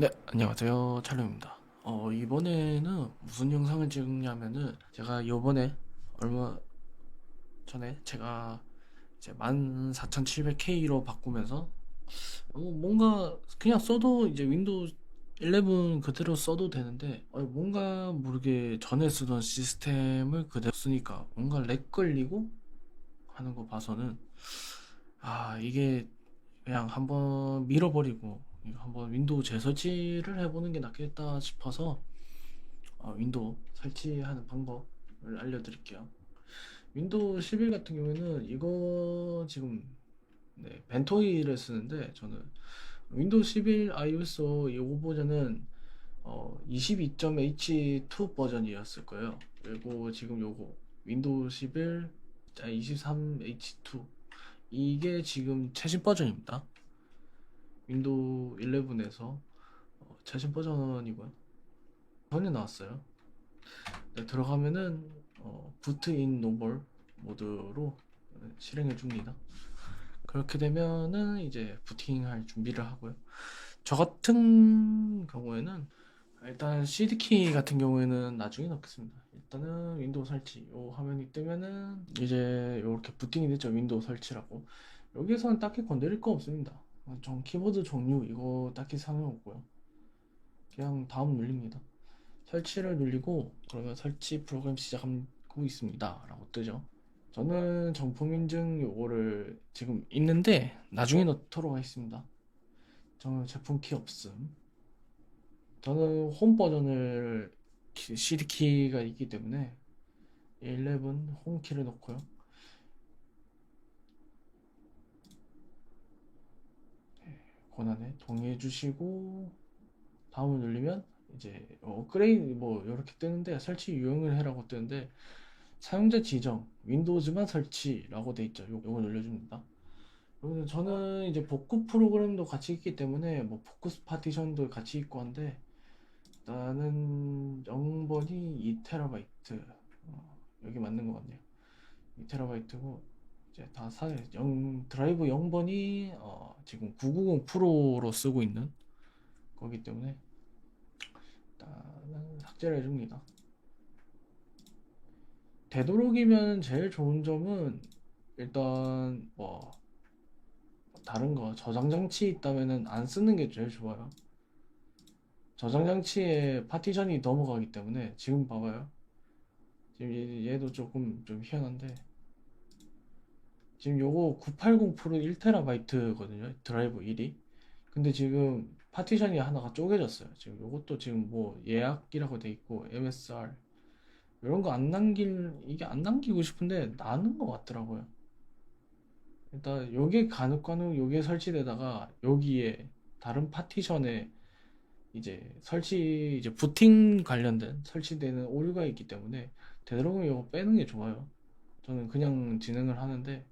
네, 안녕하세요. 찰루입니다. 어, 이번에는 무슨 영상을 찍냐면은 제가 요번에 얼마 전에 제가 이제 14,700K로 바꾸면서 어, 뭔가 그냥 써도 이제 윈도우 11 그대로 써도 되는데 어, 뭔가 모르게 전에 쓰던 시스템을 그대로 쓰니까 뭔가 렉 걸리고 하는 거 봐서는 아, 이게 그냥 한번 밀어버리고 한번 윈도우 재설치를 해보는 게 낫겠다 싶어서 어, 윈도우 설치하는 방법을 알려드릴게요. 윈도우 11 같은 경우에는 이거 지금 네, 벤토이를 쓰는데 저는 윈도우 11 iOS 이5 버전은 어, 22.h2 버전이었을 거예요. 그리고 지금 요거 윈도우 11 23h2 이게 지금 최신 버전입니다. 윈도우 11에서 어, 최신 버전이고요. 전에 나왔어요. 네, 들어가면은 어, 부트인 노멀 모드로 실행해 줍니다. 그렇게 되면은 이제 부팅할 준비를 하고요. 저 같은 경우에는 일단 CD키 같은 경우에는 나중에 넣겠습니다. 일단은 윈도우 설치 요 화면이 뜨면은 이제 이렇게 부팅이 됐죠. 윈도우 설치라고. 여기에서는 딱히 건드릴 거 없습니다. 전 키보드 종류 이거 딱히 상관없고요. 그냥 다음 눌립니다. 설치를 눌리고 그러면 설치 프로그램 시작하고 있습니다. 라고 뜨죠. 저는 정품 인증 요거를 지금 있는데 나중에 넣도록 하겠습니다. 저는 제품 키 없음. 저는 홈 버전을 CD 키가 있기 때문에 11 홈키를 넣고요. 권한에 동의해 주시고 다음을 누르면 이제 업그레이드 뭐 이렇게 뜨는데 설치 유형을 해라고 뜨는데 사용자 지정 윈도우즈만 설치라고 돼 있죠. 요, 요거 눌러줍니다. 여기는 저는 이제 복구 프로그램도 같이 있기 때문에 뭐 포커스 파티션도 같이 있고 한데 일단은 0번이 2TB 어, 여기 맞는 것 같네요. 2TB고 이제 다 사, 0, 드라이브 0번이 어, 지금 990 프로로 쓰고 있는 거기 때문에 일단은 삭제를 해줍니다. 되도록이면 제일 좋은 점은 일단 뭐 다른 거 저장 장치 있다면은 안 쓰는 게 제일 좋아요. 저장 장치에 파티션이 넘어가기 때문에 지금 봐봐요. 지금 얘- 얘도 조금 좀 희한한데 지금 요거 980 프로 1TB거든요. 드라이브 1이. 근데 지금 파티션이 하나가 쪼개졌어요. 지금 요것도 지금 뭐 예약이라고 돼 있고 MSR 이런 거 안 남길 이게 안 남기고 싶은데 나는 것 같더라고요. 일단 요게 간혹간혹 요게 설치되다가 여기에 다른 파티션에 이제 설치 이제 부팅 관련된 설치되는 오류가 있기 때문에 되도록이면 요거 빼는 게 좋아요. 저는 그냥 진행을 하는데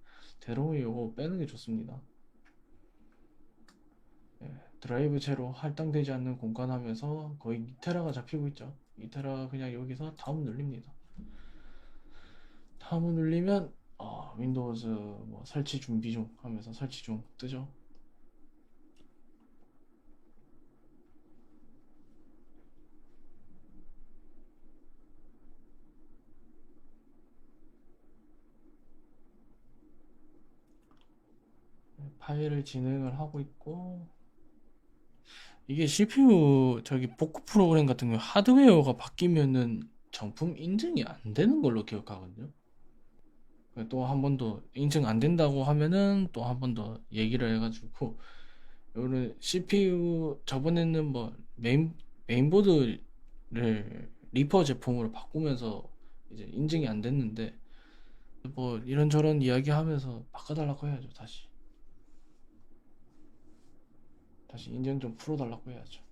되도록이면 요거 빼는 게 좋습니다. 예, 드라이브 제로 할당되지 않는 공간 하면서 거의 2테라가 잡히고 있죠. 2테라 그냥 여기서 다음 눌립니다. 다음 눌리면 어, 윈도우즈 뭐 설치 준비 중 하면서 설치 중 뜨죠. 파일을 진행을 하고 있고 이게 CPU 저기 복구 프로그램 같은 경우 하드웨어가 바뀌면은 정품 인증이 안 되는 걸로 기억하거든요. 또 한 번 더 인증 안 된다고 하면은 또 한 번 더 얘기를 해가지고 요는 CPU 저번에는 뭐 메인 메인보드를 리퍼 제품으로 바꾸면서 이제 인증이 안 됐는데 뭐 이런저런 이야기 하면서 바꿔달라고 해야죠 다시. 다시 인증 좀 풀어달라고 해야죠.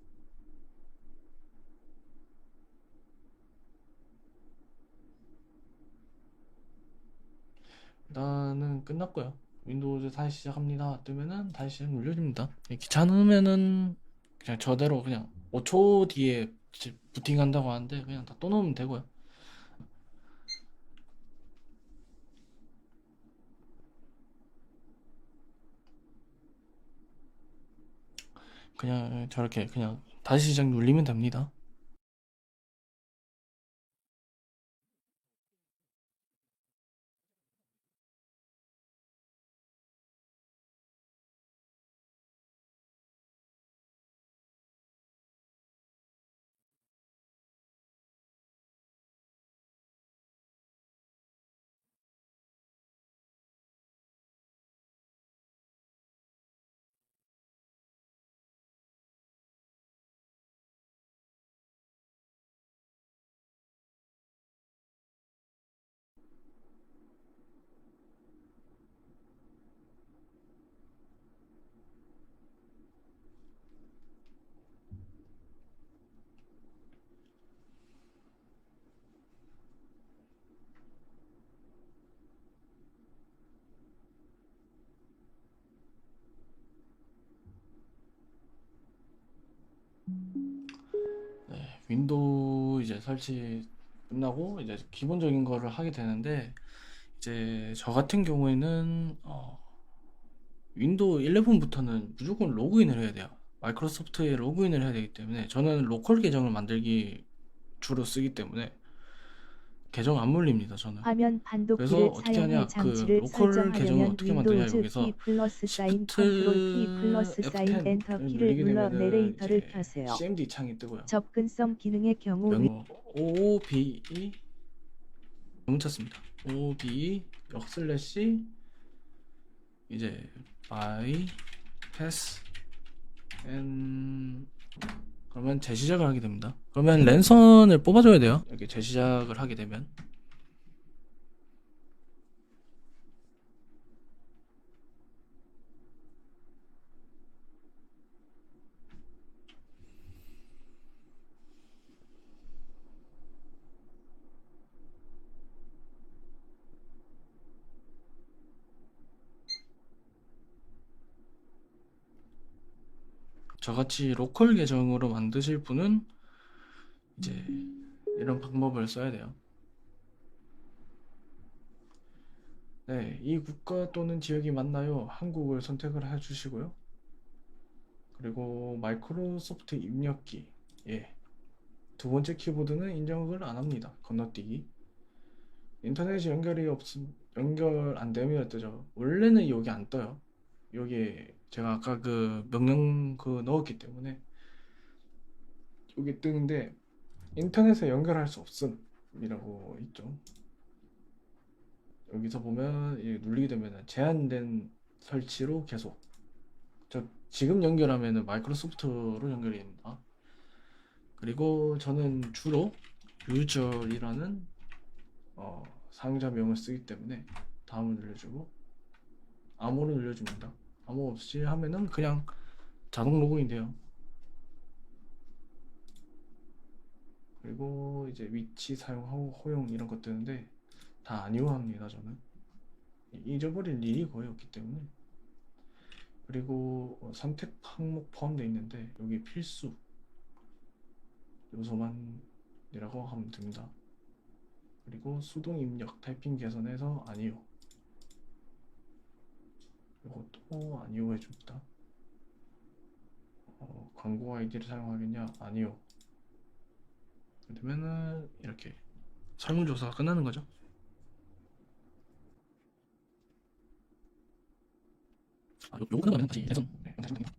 일단은 끝났고요. 윈도우즈 다시 시작합니다. 뜨면은 다시 시작 눌려줍니다. 귀찮으면은 그냥 저대로 그냥 5초 뒤에 부팅한다고 하는데 그냥 다또 넣으면 되고요. 그냥 저렇게 그냥 다시 시작 눌리면 됩니다. 윈도우 이제 설치 끝나고 이제 기본적인 거를 하게 되는데 이제 저 같은 경우에는 어, 윈도우 11부터는 무조건 로그인을 해야 돼요. 마이크로소프트에 로그인을 해야 되기 때문에 저는 로컬 계정을 만들기 주로 쓰기 때문에 계정 안 물립니다. 저는. 화면 그래서 어떻게 하냐, 사용해 그 장치를 로컬 설정하려면 어떻게 만드냐, 윈도우즈 여기서 키 플러스 사인 Shift 컨트롤 키 플러스 사인 F10 엔터 을 키를 누르게 눌러 되면은 내레이터를 이제 켜세요. CMD 창이 뜨고요. 접근성 기능의 경우 위- 명 OBE 너무 찼습니다. OBE 역슬래시 이제 by pass and 그러면 재시작을 하게 됩니다. 그러면 랜선을 뽑아줘야 돼요. 이렇게 재시작을 하게 되면 저같이 로컬 계정으로 만드실 분은 이제 이런 방법을 써야 돼요. 네, 이 국가 또는 지역이 맞나요? 한국을 선택을 해주시고요. 그리고 마이크로소프트 입력기, 예. 두 번째 키보드는 인정을 안 합니다. 건너뛰기. 인터넷이 연결이 없음, 연결 안 되면 뜨죠. 원래는 여기 안 떠요. 여기에 제가 아까 그 명령 그 넣었기 때문에 여기 뜨는데 인터넷에 연결할 수 없음이라고 있죠. 여기서 보면 이 눌리게 되면 제한된 설치로 계속 저 지금 연결하면은 마이크로소프트로 연결이 됩니다. 그리고 저는 주로 유저이라는 어, 사용자 명을 쓰기 때문에 다음을 눌러주고 암호를 눌러줍니다. 암호 없이 하면은 그냥 자동 로그인 돼요. 그리고 이제 위치 사용하고 허용 이런 것 뜨는데 다 아니오합니다 저는 잊어버릴 일이 거의 없기 때문에 그리고 어, 선택 항목 포함되어 있는데 여기 필수 요소만이라고 하면 됩니다. 그리고 수동 입력 타이핑 개선해서 아니요. 이것도 아니요 해줍니다. 어, 광고 아이디를 사용하겠냐? 아니요. 그러면은 이렇게 설문조사가 끝나는 거죠. 아, 요, 요거 끝나면 다시 예선 네, 다시 됩니다.